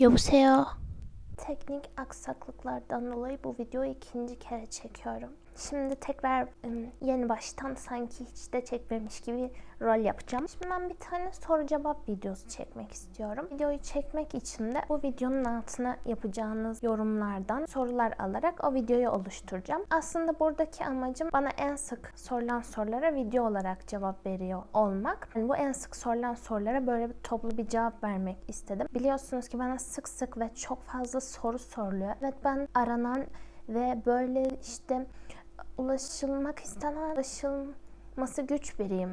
여보세요. Teknik aksaklıklardan dolayı bu videoyu ikinci kere çekiyorum. Şimdi tekrar yeni baştan sanki hiç de çekmemiş gibi rol yapacağım. Şimdi ben bir tane soru cevap videosu çekmek istiyorum. Videoyu çekmek için de bu videonun altına yapacağınız yorumlardan sorular alarak o videoyu oluşturacağım. Aslında buradaki amacım bana en sık sorulan sorulara video olarak cevap veriyor olmak. Yani bu en sık sorulan sorulara böyle bir toplu bir cevap vermek istedim. Biliyorsunuz ki bana sık sık ve çok fazla soru soruluyor. Evet ben aranan ve böyle işte ulaşılmak istenen, ulaşılması güç biriyim.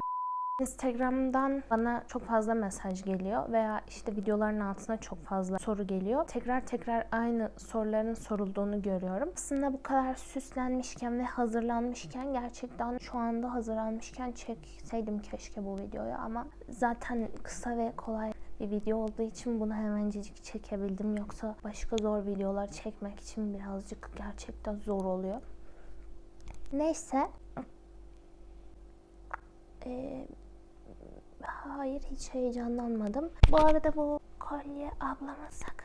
Instagram'dan bana çok fazla mesaj geliyor veya işte videoların altına çok fazla soru geliyor. Tekrar tekrar aynı soruların sorulduğunu görüyorum. Aslında bu kadar süslenmişken ve hazırlanmışken gerçekten şu anda hazırlanmışken çekseydim keşke bu videoyu ama zaten kısa ve kolay bir video olduğu için bunu hemencecik çekebildim. Yoksa başka zor videolar çekmek için birazcık gerçekten zor oluyor. Neyse. Ee, hayır hiç heyecanlanmadım. Bu arada bu kolye ablama sakın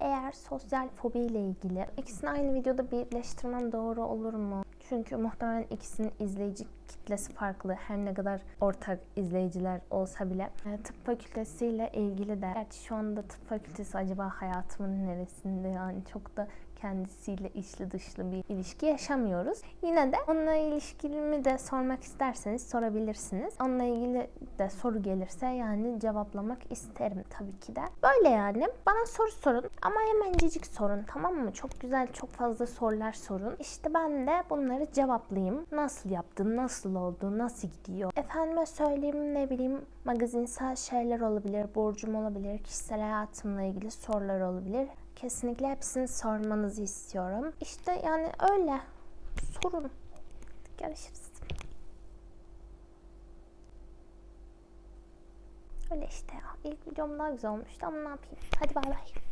Eğer sosyal fobi ile ilgili ikisini aynı videoda birleştirmem doğru olur mu? Çünkü muhtemelen ikisinin izleyici kitlesi farklı. Her ne kadar ortak izleyiciler olsa bile. E, Tıp fakültesiyle ilgili de. Gerçi şu anda tıp fakültesi acaba hayatımın neresinde yani çok da kendisiyle içli dışlı bir ilişki yaşamıyoruz. Yine de onunla ilişkimi de sormak isterseniz sorabilirsiniz. Onunla ilgili de soru gelirse yani cevaplamak isterim tabii ki de. Böyle yani. Bana soru sorun ama hemencecik sorun tamam mı? Çok güzel çok fazla sorular sorun. İşte ben de bunları cevaplayayım. Nasıl yaptın? Nasıl oldu? Nasıl gidiyor? Efendime söyleyeyim ne bileyim magazinsel şeyler olabilir, borcum olabilir, kişisel hayatımla ilgili sorular olabilir. Kesinlikle hepsini sormanızı istiyorum. İşte yani öyle. Sorun. Görüşürüz. Öyle işte ya. İlk videom daha güzel olmuştu ama ne yapayım. Hadi bay bay.